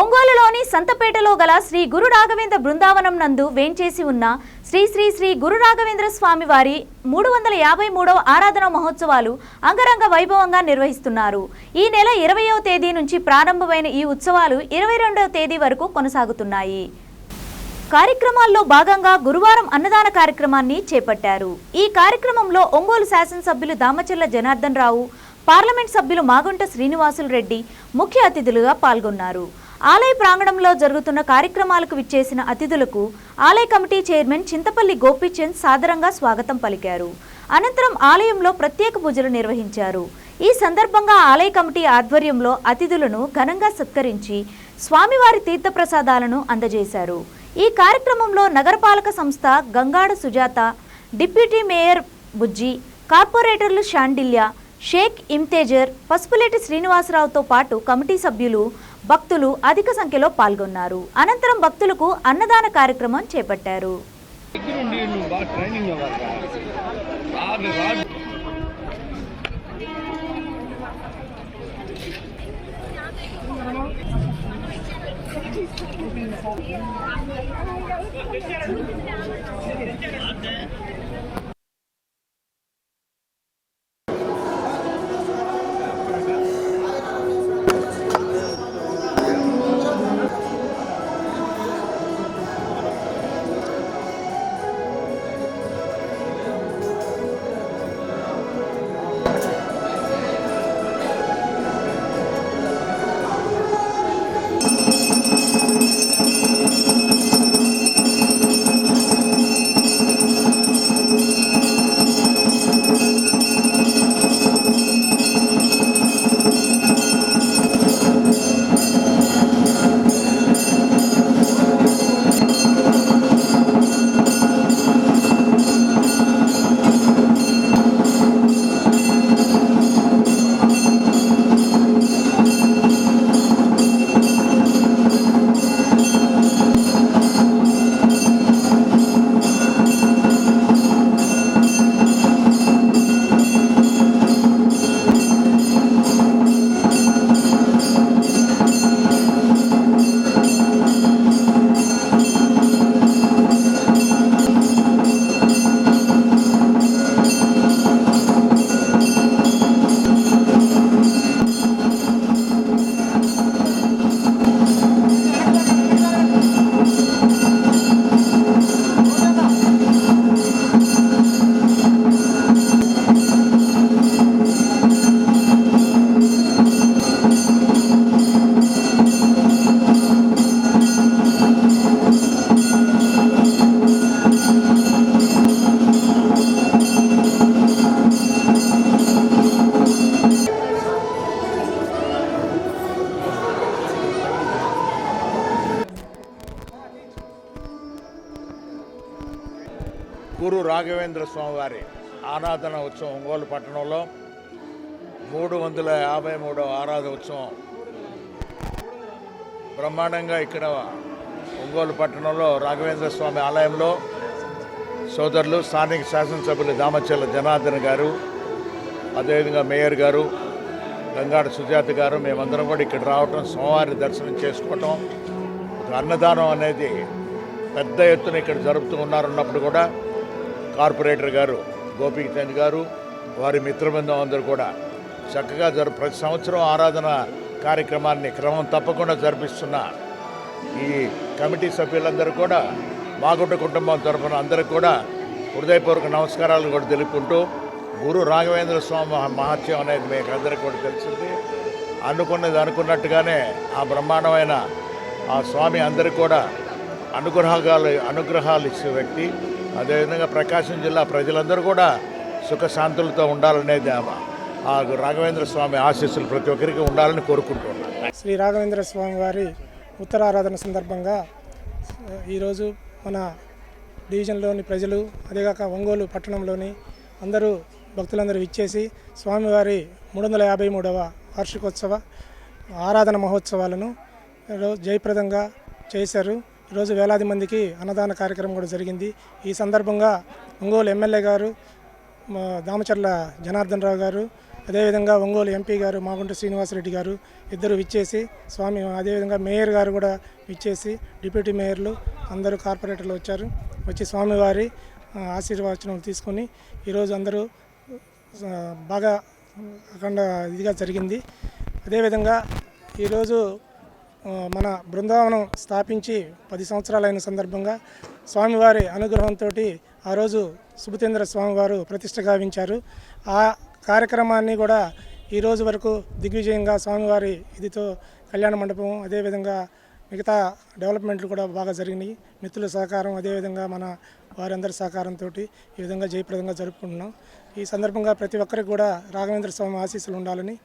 ఒంగోలులోని సంతపేటలో గల శ్రీ గురు రాఘవేంద్ర బృందావనం నందు వేంచేసి ఉన్న శ్రీ శ్రీ శ్రీ గురు రాఘవేంద్ర స్వామి వారి మూడు వందల యాభై మూడవ ఆరాధన మహోత్సవాలు అంగరంగ వైభవంగా నిర్వహిస్తున్నారు. ఈ నెల ఇరవయవ తేదీ నుంచి ప్రారంభమైన ఈ ఉత్సవాలు ఇరవై రెండవ తేదీ వరకు కొనసాగుతున్నాయి. కార్యక్రమాల్లో భాగంగా గురువారం అన్నదాన కార్యక్రమాన్ని చేపట్టారు. ఈ కార్యక్రమంలో ఒంగోలు శాసనసభ్యులు దామచర్ల జనార్దన్ రావు పార్లమెంట్ సభ్యులు మాగుంట శ్రీనివాసులు రెడ్డి ముఖ్య అతిథులుగా పాల్గొన్నారు. ఆలయ ప్రాంగణంలో జరుగుతున్న కార్యక్రమాలకు విచ్చేసిన అతిథులకు ఆలయ కమిటీ చైర్మన్ చింతపల్లి గోపీచంద్ సాదరంగా స్వాగతం పలికారు. అనంతరం ఆలయంలో ప్రత్యేక పూజలు నిర్వహించారు. ఈ సందర్భంగా ఆలయ కమిటీ ఆధ్వర్యంలో అతిథులను ఘనంగా సత్కరించి స్వామివారి తీర్థప్రసాదాలను అందజేశారు. ఈ కార్యక్రమంలో నగరపాలక సంస్థ గంగాడ సుజాత డిప్యూటీ మేయర్ బుజ్జి కార్పొరేటర్లు షాండిల్య షేక్ ఇమ్తేజర్ పసుపులేటి శ్రీనివాసరావుతో పాటు కమిటీ సభ్యులు భక్తులు అధిక సంఖ్యలో పాల్గొన్నారు. అనంతరం భక్తులకు అన్నదాన కార్యక్రమం చేపట్టారు. గురు రాఘవేంద్ర స్వామివారి ఆరాధన ఉత్సవం ఒంగోలు పట్టణంలో. మూడు వందల యాభై మూడవ ఆరాధన ఉత్సవం బ్రహ్మాండంగా ఇక్కడ ఒంగోలు పట్టణంలో రాఘవేంద్ర స్వామి ఆలయంలో. సోదరులు స్థానిక శాసనసభ్యులు దామచల్ల జనార్దన్ గారు అదేవిధంగా మేయర్ గారు గంగాడ సుజాత గారు మేమందరం కూడా ఇక్కడ రావటం స్వామివారిని దర్శనం చేసుకోవటం అన్నదానం అనేది పెద్ద ఎత్తున ఇక్కడ జరుపుతూ ఉన్నారన్నప్పుడు కూడా కార్పొరేటర్ గారు గోపీచంద్ గారు వారి మిత్రబృందం అందరూ కూడా చక్కగా జరు ప్రతి సంవత్సరం ఆరాధన కార్యక్రమాన్ని క్రమం తప్పకుండా జరిపిస్తున్న ఈ కమిటీ సభ్యులందరూ కూడా మాగుంట కుటుంబం తరఫున అందరికి కూడా హృదయపూర్వక నమస్కారాలు కూడా తెలుపుకుంటూ గురు రాఘవేంద్ర స్వామి మహత్యం అనేది మీకు అందరికీ కూడా తెలిసింది. అనుకున్నది అనుకున్నట్టుగానే ఆ బ్రహ్మాండమైన ఆ స్వామి అందరికీ కూడా అనుగ్రహాలు అనుగ్రహాలు ఇచ్చే వ్యక్తి. అదేవిధంగా ప్రకాశం జిల్లా ప్రజలందరూ కూడా సుఖశాంతులతో ఉండాలనేది ఆ- రాఘవేంద్ర స్వామి ఆశీస్సులు ప్రతి ఒక్కరికి ఉండాలని కోరుకుంటున్నాను శ్రీ రాఘవేంద్ర స్వామి వారి ఉత్తరారాధన సందర్భంగా ఈరోజు మన డివిజన్లోని ప్రజలు అదేగాక ఒంగోలు పట్టణంలోని అందరూ భక్తులందరూ ఇచ్చేసి స్వామివారి మూడు వందల యాభై మూడవ వార్షికోత్సవ ఆరాధన మహోత్సవాలను జయప్రదంగా చేశారు. ఈరోజు వేలాది మందికి అన్నదాన కార్యక్రమం కూడా జరిగింది. ఈ సందర్భంగా ఒంగోలు ఎమ్మెల్యే గారు దామచర్ల జనార్దన్ రావు గారు అదేవిధంగా ఒంగోలు ఎంపీ గారు మాగుంట శ్రీనివాసరెడ్డి గారు ఇద్దరు విచ్చేసి స్వామి అదేవిధంగా మేయర్ గారు కూడా విచ్చేసి డిప్యూటీ మేయర్లు అందరూ కార్పొరేటర్లు వచ్చారు. వచ్చి స్వామివారి ఆశీర్వచనం తీసుకొని ఈరోజు అందరూ బాగా అఖండ ఇదిగా జరిగింది. అదేవిధంగా ఈరోజు మన బృందావనం స్థాపించి పది సంవత్సరాలైన సందర్భంగా స్వామివారి అనుగ్రహంతో ఆ రోజు సుభతేంద్ర స్వామివారు ప్రతిష్ట గావించారు. ఆ కార్యక్రమాన్ని కూడా ఈ రోజు వరకు దిగ్విజయంగా స్వామివారి ఇదితో కళ్యాణ మండపం అదేవిధంగా మిగతా డెవలప్మెంట్లు కూడా బాగా జరిగినాయి. మిత్రుల సహకారం అదేవిధంగా మన వారందరి సహకారంతో ఈ విధంగా జయప్రదంగా జరుపుకుంటున్నాం. ఈ సందర్భంగా ప్రతి ఒక్కరికి కూడా రాఘవేంద్ర స్వామి ఆశీస్సులు ఉండాలని